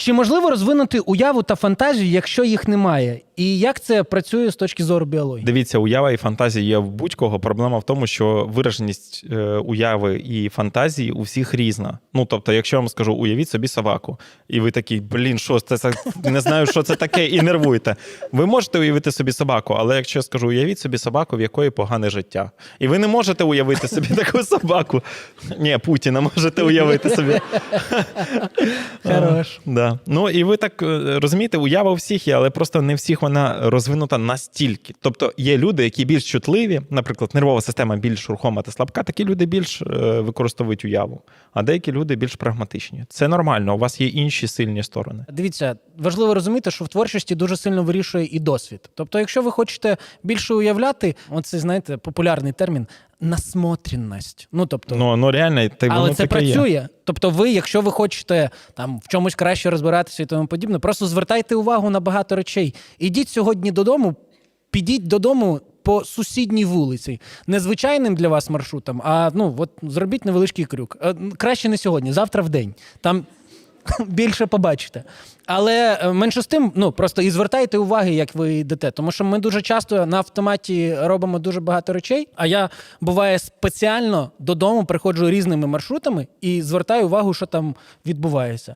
Чи можливо розвинути уяву та фантазію, якщо їх немає? І як це працює з точки зору біології? Дивіться, уява і фантазія є в будь-кого. Проблема в тому, що вираженість е, уяви і фантазії у всіх різна. Ну тобто, якщо я вам скажу, уявіть собі собаку, і ви такий, блін, що це не знаю, що це таке, і нервуєте. Ви можете уявити собі собаку, але якщо я скажу, уявіть собі собаку, в якої погане життя, і ви не можете уявити собі таку собаку. Ні, Путіна можете уявити собі. Хорош. Да. Ну і ви так е, розумієте, уява у всіх є, але просто не всіх вона розвинута настільки. Тобто є люди, які більш чутливі, наприклад, нервова система більш рухома та слабка, такі люди більш е, використовують уяву, а деякі люди більш прагматичні. Це нормально, у вас є інші сильні сторони. Дивіться, важливо розуміти, що в творчості дуже сильно вирішує і досвід. Тобто, якщо ви хочете більше уявляти, оце знаєте, популярний термін насмотренність. Ну тобто, Ну, ну реально, та але воно це таке є. працює. Тобто, ви, якщо ви хочете там в чомусь краще розбиратися і тому подібне, просто звертайте увагу на багато речей. Ідіть сьогодні додому, підіть додому. По сусідній вулиці, не звичайним для вас маршрутом, а ну от зробіть невеличкий крюк. Е, Краще не сьогодні, завтра в день. Там більше побачите. Але е, менше з тим, ну просто і звертайте уваги, як ви йдете. Тому що ми дуже часто на автоматі робимо дуже багато речей. А я буває спеціально додому приходжу різними маршрутами і звертаю увагу, що там відбувається.